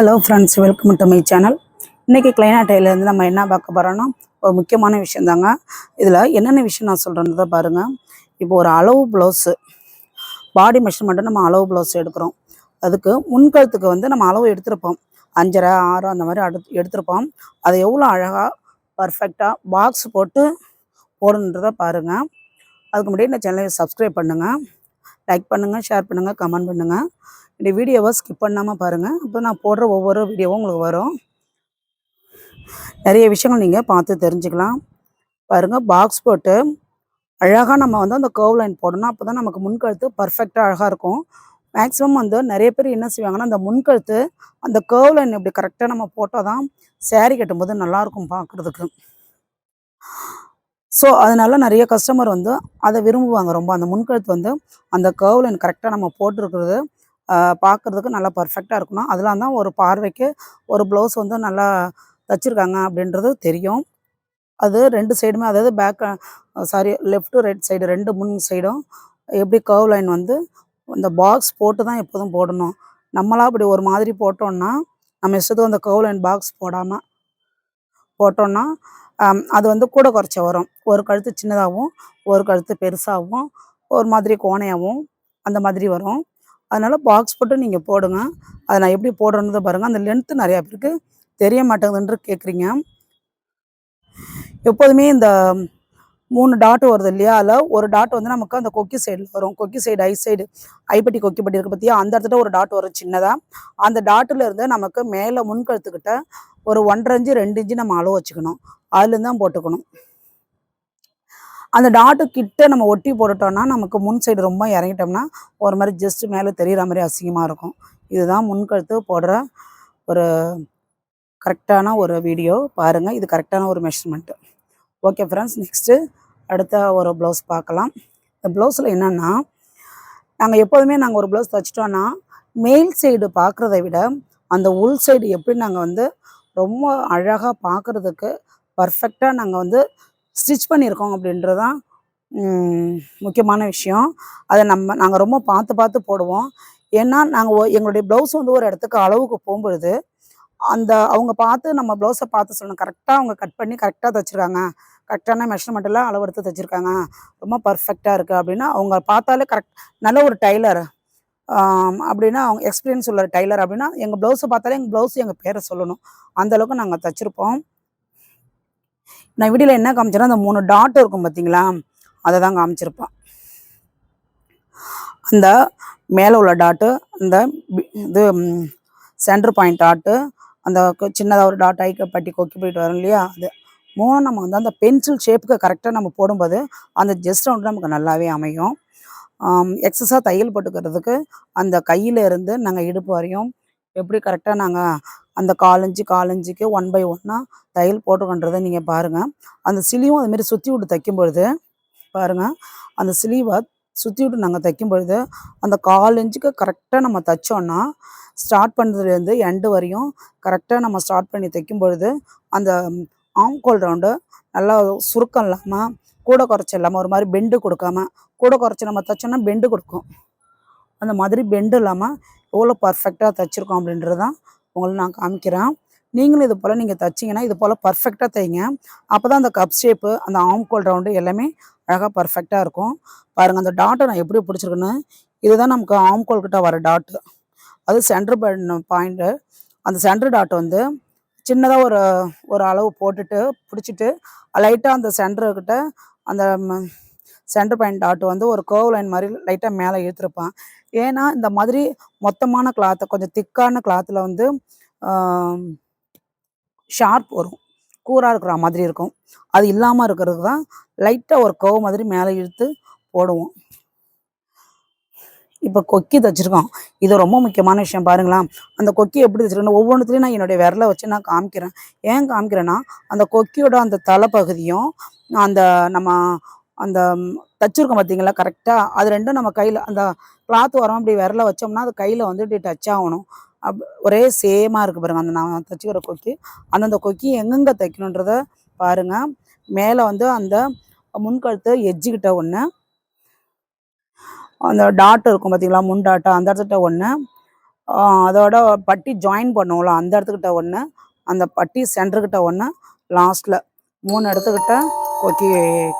Hello friends welcome to my channel இன்றைக்கி கிளைனாட்டையிலேருந்து நம்ம என்ன பார்க்க போகிறோன்னா ஒரு முக்கியமான விஷயம் தாங்க. இதில் என்னென்ன விஷயம் நான் சொல்கிறேன்றதை பாருங்கள் இப்போ ஒரு அளவு ப்ளவுஸு பாடி மெஷர்மெண்ட்டு நம்ம அளவு ப்ளவுஸ் எடுக்கிறோம். அதுக்கு முன்கழுத்துக்கு வந்து நம்ம அளவு எடுத்திருப்போம். அஞ்சரை ஆறு அந்த மாதிரி அடு எடுத்திருப்போம். அதை எவ்வளோ அழகாக பர்ஃபெக்டாக பாக்ஸ் போட்டு போடணுன்றதை பாருங்கள் அதுக்கு முன்னாடி இந்த சேனலை சப்ஸ்கிரைப் பண்ணுங்கள் லைக் பண்ணுங்கள் ஷேர் பண்ணுங்கள் கமெண்ட் பண்ணுங்கள் இந்த வீடியோவை ஸ்கிப் பண்ணாமல் பாருங்கள் அப்போ நான் போடுற ஒவ்வொரு வீடியோவும் உங்களுக்கு வரும். நிறைய விஷயங்கள் நீங்கள் பார்த்து தெரிஞ்சுக்கலாம். பாருங்கள் பாக்ஸ் போட்டு அழகாக நம்ம வந்து அந்த கர்வ் லைன் போடணும். அப்போ தான் நமக்கு முன்கழுத்து பர்ஃபெக்டாக அழகாக இருக்கும். மேக்ஸிமம் வந்து நிறைய பேர் என்ன செய்வாங்கன்னா அந்த முன்கழுத்து அந்த கர்வ் லைன் இப்படி கரெக்டாக நம்ம போட்டால் தான் சேரீ கட்டும்போது நல்லாயிருக்கும் பார்க்குறதுக்கு. ஸோ அதனால நிறைய கஸ்டமர் வந்து அதை விரும்புவாங்க ரொம்ப. அந்த முன்கழுத்து வந்து அந்த கர்வ் லைன் கரெக்டாக நம்ம போட்டிருக்கிறது. பார்க்குறதுக்கு நல்லா பர்ஃபெக்டாக இருக்கணும். அதெல்லாம் தான் ஒரு பார்வைக்கு ஒரு ப்ளவுஸ் வந்து நல்லா தைச்சிருக்காங்க அப்படின்றது தெரியும். அது ரெண்டு சைடுமே அதாவது back sorry left right side ரெண்டு முன் சைடும் எப்படி கர்வ் லைன் வந்து இந்த பாக்ஸ் போட்டு தான் எப்போதும் போடணும். நம்மளா அப்படி ஒரு மாதிரி போட்டோம்னா நம்ம இஷ்டத்துக்கு அந்த கர்வ் லைன் பாக்ஸ் போடாமல் போட்டோம்னா அது வந்து கூட குறைச்ச வரும். ஒரு கழுத்து சின்னதாகவும் ஒரு கழுத்து பெருசாகவும் ஒரு மாதிரி கோணையாகவும் அந்த மாதிரி வரும். அதனால் பாக்ஸ் போட்டு நீங்கள் போடுங்க. அதை நான் எப்படி போடுறேன்னு பாருங்கள் அந்த லென்த்து நிறையா பேருக்கு தெரிய மாட்டேங்குதுன்ற கேட்குறீங்க எப்போதுமே இந்த மூணு டாட் வருது இல்லையா? அதில் ஒரு டாட் வந்து நமக்கு அந்த கொக்கி சைடில் வரும். கொக்கி சைடு ஐ சைடு ஐப்பட்டி கொக்கிப்பட்டி இருக்கு பார்த்தியா அந்த இடத்துல ஒரு டாட் வரும் சின்னதாக அந்த டாட்டில் இருந்து நமக்கு மேலே முன்கழுத்துக்கிட்ட ஒரு ஒன்றரை இன்ச்சு ரெண்டு இன்ச்சு நம்ம அளவு வச்சுக்கணும். அதுலேருந்து தான் போட்டுக்கணும். அந்த டாட்டு கிட்ட நம்ம ஒட்டி போட்டுட்டோம்னா நமக்கு முன் சைடு ரொம்ப இறங்கிட்டோம்னா ஒரு மாதிரி ஜஸ்ட் மேலே தெரிகிற மாதிரி அசிங்கமாக இருக்கும். இதுதான் முன்கழுத்து போடுற ஒரு கரெக்டான ஒரு வீடியோ பாருங்கள் இது கரெக்டான ஒரு மெஷர்மெண்ட்டு ஓகே ஃப்ரெண்ட்ஸ் நெக்ஸ்ட்டு அடுத்த ஒரு ப்ளவுஸ் பார்க்கலாம். இந்த ப்ளவுஸில் என்னென்னா நாங்கள் எப்போதுமே நாங்கள் ஒரு ப்ளவுஸ் தைச்சிட்டோன்னா மேல் சைடு பார்க்குறத விட அந்த உள் சைடு எப்படி நாங்கள் வந்து ரொம்ப அழகாக பார்க்குறதுக்கு பர்ஃபெக்டாக நாங்கள் வந்து ஸ்டிச் பண்ணியிருக்கோம் அப்படின்றது தான் முக்கியமான விஷயம். அதை நம்ம நாங்கள் ரொம்ப பார்த்து பார்த்து போடுவோம். ஏன்னா நாங்கள் எங்களுடைய ப்ளவுஸ் வந்து ஒரு இடத்துக்கு அளவுக்கு போகும்பொழுது அந்த அவங்க பார்த்து நம்ம ப்ளவுஸை பார்த்து சொல்லணும். கரெக்டாக அவங்க கட் பண்ணி கரெக்டாக தைச்சிருக்காங்க. கரெக்டான மெஷர்மெண்ட்டில் அளவு எடுத்து தைச்சிருக்காங்க. ரொம்ப பர்ஃபெக்டாக இருக்குது அப்படின்னா அவங்க பார்த்தாலே கரெக்ட் நல்ல ஒரு டைலர் அப்படின்னா அவங்க எக்ஸ்பீரியன்ஸ் உள்ள டைலர் அப்படின்னா எங்கள் ப்ளவுஸை பார்த்தாலே எங்கள் ப்ளவுஸ் எங்கள் பேரை சொல்லணும். அந்தளவுக்கு நாங்கள் தைச்சிருப்போம். நான் வீடியோவில் என்ன காமிச்சேன்னா அந்த மூணு டாட் இருக்கும் பார்த்தீங்களா அதை தான் காமிச்சிருப்பேன் அந்த மேலே உள்ள டாட்டு அந்த இது சென்டர் பாயிண்ட் டாட்டு அந்த சின்னதாக ஒரு டாட் ஐக்க பட்டி கொக்கி போயிட்டு வரும் இல்லையா? அது மூணு நம்ம வந்து அந்த பென்சில் ஷேப்புக்கு கரெக்டாக நம்ம போடும்போது அந்த ஜெஸ்ட் வந்து நமக்கு நல்லாவே அமையும். எக்ஸஸாக தையல் போட்டுக்கிறதுக்கு அந்த கையில் இருந்து நாங்கள் இடுப்பு வரையும் எப்படி கரெக்டாக நாங்கள் அந்த காலஞ்சு காலஞ்சுக்கு ஒன் பை ஒன்னாக தையல் போட்டுக்கன்றதை நீங்கள் பாருங்கள் அந்த சிலியும் அதுமாரி சுற்றி விட்டு தைக்கும் பொழுது பாருங்கள் அந்த சிலிவை சுற்றி விட்டு நாங்கள் தைக்கும் பொழுது அந்த கால் இன்ச்சுக்கு கரெக்டாக நம்ம தைச்சோன்னா ஸ்டார்ட் பண்ணுறதுலேருந்து எண்டு வரையும் கரெக்டாக நம்ம ஸ்டார்ட் பண்ணி தைக்கும் பொழுது அந்த ஆம்கோல் ரவுண்டு நல்லா சுருக்கம் இல்லாமல் கூட குறைச்சி இல்லாமல் ஒரு மாதிரி பெண்டு கொடுக்காம கூட குறைச்சி நம்ம தைச்சோன்னா பெண்டு கொடுக்கும். அந்த மாதிரி பெண்டு இல்லாமல் எவ்வளோ பர்ஃபெக்டாக தைச்சிருக்கோம் அப்படின்றது தான் உங்களை நான் காமிக்கிறேன். நீங்களும் இது போல் நீங்கள் தைச்சிங்கன்னா இது போல் பர்ஃபெக்டாக தைங்க. அப்போ தான் அந்த கப் ஷேப்பு அந்த ஆம்கோல் ரவுண்டு எல்லாமே அழகாக பர்ஃபெக்டாக இருக்கும். பாருங்கள் அந்த டாட்டை நான் எப்படி பிடிச்சிருக்குன்னு இதுதான் நமக்கு ஆம்கோல் கிட்ட வர டாட்டு அது சென்டர் பாயிண்ட்டு அந்த சென்டர் டாட் வந்து சின்னதாக ஒரு ஒரு அளவு போட்டுட்டு பிடிச்சிட்டு லைட்டாக அந்த சென்டர்கிட்ட அந்த சென்டர் பாயிண்ட் டாட் வந்து ஒரு கர்வ் லைன் மாதிரி லைட்டாக மேலே இழுத்துருப்பான். ஏன்னா இந்த மாதிரி மொத்தமான கிளாத்தை கொஞ்சம் திக்கான கிளாத்தில் வந்து ஷார்ப் வரும். கூராக இருக்கிற மாதிரி இருக்கும். அது இல்லாமல் இருக்கிறதுக்கு தான் லைட்டாக ஒரு கர்வ் மாதிரி மேலே இழுத்து போடுவோம். இப்போ கொக்கி தைச்சிருக்கோம். இது ரொம்ப முக்கியமான விஷயம் பாருங்களேன். அந்த கொக்கி எப்படி தைச்சிருக்கணும் ஒவ்வொன்றுத்துலையும் நான் என்னுடைய விரலை வச்சு நான் காமிக்கிறேன். ஏன் காமிக்கிறேன்னா அந்த கொக்கியோட அந்த தலைப்பகுதியும் அந்த நம்ம அந்த ம், தச்சிருக்கோம் பார்த்தீங்களா கரெக்டாக அது ரெண்டும் நம்ம கையில் அந்த கிளாத் வரோம் அப்படி விரல வச்சோம்னா அது கையில் வந்து டச் ஆகணும். அப் ஒரே சேமாக இருக்குது பாருங்கள் அந்த நான் தச்சுக்கிற கொக்கி. அந்தந்த கொக்கி எங்கெங்கே தைக்கணுன்றத பாருங்கள் மேலே வந்து அந்த முன்கழுத்து எஜ்ஜிக்கிட்ட ஒன்று அந்த டாட் இருக்கும் பார்த்தீங்களா முன் டாட்டா அந்த இடத்துக்கிட்ட ஒன்று அதோட பட்டி ஜாயின் பண்ணுவோம்ல அந்த இடத்துக்கிட்ட ஒன்று அந்த பட்டி சென்டர்கிட்ட ஒன்று லாஸ்ட்டில் மூணு இடத்துக்கிட்ட கொத்தி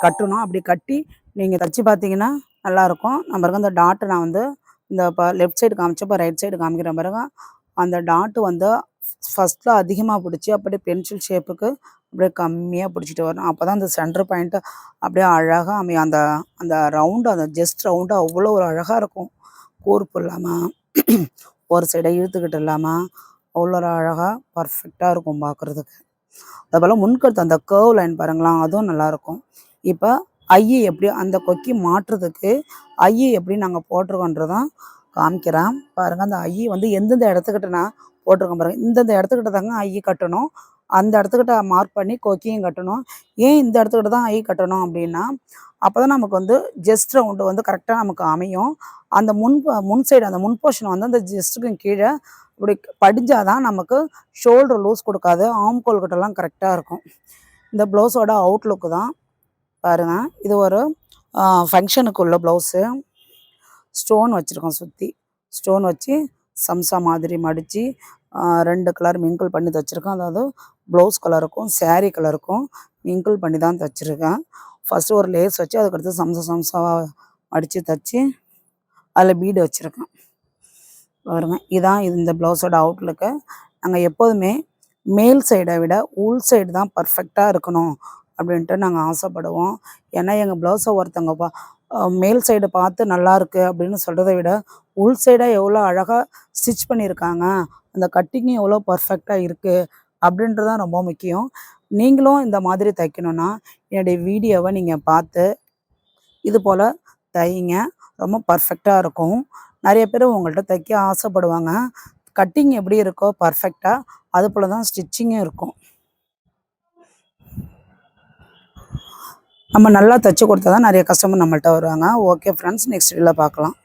கட்டணும். அப்படி கட்டி நீங்கள் தச்சு பார்த்தீங்கன்னா நல்லாயிருக்கும். நம்ம இருக்க அந்த டாட்டை நான் வந்து இந்த இப்போ லெஃப்ட் சைடு காமிச்சப்போ ரைட் சைடு காமிக்கிற பிறகு அந்த டாட்டு வந்து ஃபஸ்ட்டில் அதிகமாக பிடிச்சி அப்படியே பென்சில் ஷேப்புக்கு அப்படியே கம்மியாக பிடிச்சிட்டு வரணும். அப்போ தான் அந்த சென்டர் பாயிண்ட்டு அப்படியே அழகாக அமையும். அந்த அந்த ரவுண்டு அந்த ஜஸ்ட் ரவுண்டு அவ்வளோ ஒரு அழகாக இருக்கும். கூர்ப்பு இல்லாமல் ஒரு சைடை இழுத்துக்கிட்டு இல்லாமல் அவ்வளோ ஒரு அழகாக பர்ஃபெக்டாக இருக்கும் பார்க்குறதுக்கு அதுபோல் முன்கருத்து அந்த கேர்வ் லைன் பாருங்களேன் அதுவும் நல்லாயிருக்கும். இப்போ ஐயை எப்படி அந்த கொக்கி மாற்றுறதுக்கு ஐயை எப்படி நாங்கள் போட்டிருக்கோன்றதான் காமிக்கிறேன். பாருங்கள் அந்த ஐயை வந்து எந்தெந்த இடத்துக்கிட்ட நான் போட்டிருக்கோம் பாருங்கள் இந்தந்த இடத்துக்கிட்ட தாங்க ஐயை கட்டணும். அந்த இடத்துக்கிட்ட மார்க் பண்ணி கொக்கியும் கட்டணும். ஏன் இந்த இடத்துக்கிட்ட தான் ஐ கட்டணும் அப்படின்னா அப்போ தான் நமக்கு வந்து ஜஸ்ட் ரவுண்டு வந்து கரெக்டாக நமக்கு அமையும். அந்த முன் முன் சைடு அந்த முன் போர்ஷன் வந்து அந்த ஜஸ்ட்டுக்கு கீழே இப்படி படிஞ்சாதான் நமக்கு ஷோல்டர் லூஸ் கொடுக்காது ஆம் கோல்கிட்டலாம் கரெக்டாக இருக்கும். இந்த ப்ளவுஸோட அவுட்லுக்கு தான். பாருங்கள் இது ஒரு ஃபங்க்ஷனுக்கு உள்ள ப்ளவுஸு ஸ்டோன் வச்சுருக்கோம் சுற்றி ஸ்டோன் வச்சு சம்சா மாதிரி மடித்து ரெண்டு கலர் மிங்கிள் பண்ணி தைச்சிருக்கேன் அதாவது ப்ளவுஸ் கலருக்கும் சேரீ கலருக்கும் மிங்கிள் பண்ணி தான் தைச்சிருக்கேன். ஃபஸ்ட்டு ஒரு லேஸ் வச்சு அதுக்கடுத்து சம்சா சம்சாவாக மடித்து தைச்சி அதில் பீடு வச்சுருக்கேன். பாருங்க. இதான் இந்த ப்ளவுஸோட அவுட்லுக்கு நாங்கள் எப்போதுமே மேல் சைடை விட உள் சைடு தான் பர்ஃபெக்டாக இருக்கணும் அப்படின்ட்டு நாங்கள் ஆசைப்படுவோம். ஏன்னா எங்கள் ப்ளவுஸை ஒருத்தவங்க பா மேல் சைடு பார்த்து நல்லாயிருக்கு அப்படின்னு சொல்கிறத விட உள் சைடாக எவ்வளோ அழகாக ஸ்டிச் பண்ணியிருக்காங்க அந்த கட்டிங்கும் எவ்வளோ பர்ஃபெக்டாக இருக்குது அப்படின்றது தான் ரொம்ப முக்கியம். நீங்களும் இந்த மாதிரி தைக்கணும்னா என்னுடைய வீடியோவை நீங்கள் பார்த்து இது போல் தையுங்க ரொம்ப பர்ஃபெக்டாக இருக்கும். நிறைய பேர் உங்கள்கிட்ட தைக்க ஆசைப்படுவாங்க. கட்டிங் எப்படி இருக்கோ பர்ஃபெக்டாக அது போல் தான் ஸ்டிச்சிங்கும் இருக்கும். நம்ம நல்லா தைச்சு கொடுத்தா தான் நிறைய கஸ்டமர் நம்மள்கிட்ட வருவாங்க. ஓகே ஃப்ரெண்ட்ஸ் நெக்ஸ்ட் வீடியோவில் பார்க்கலாம்.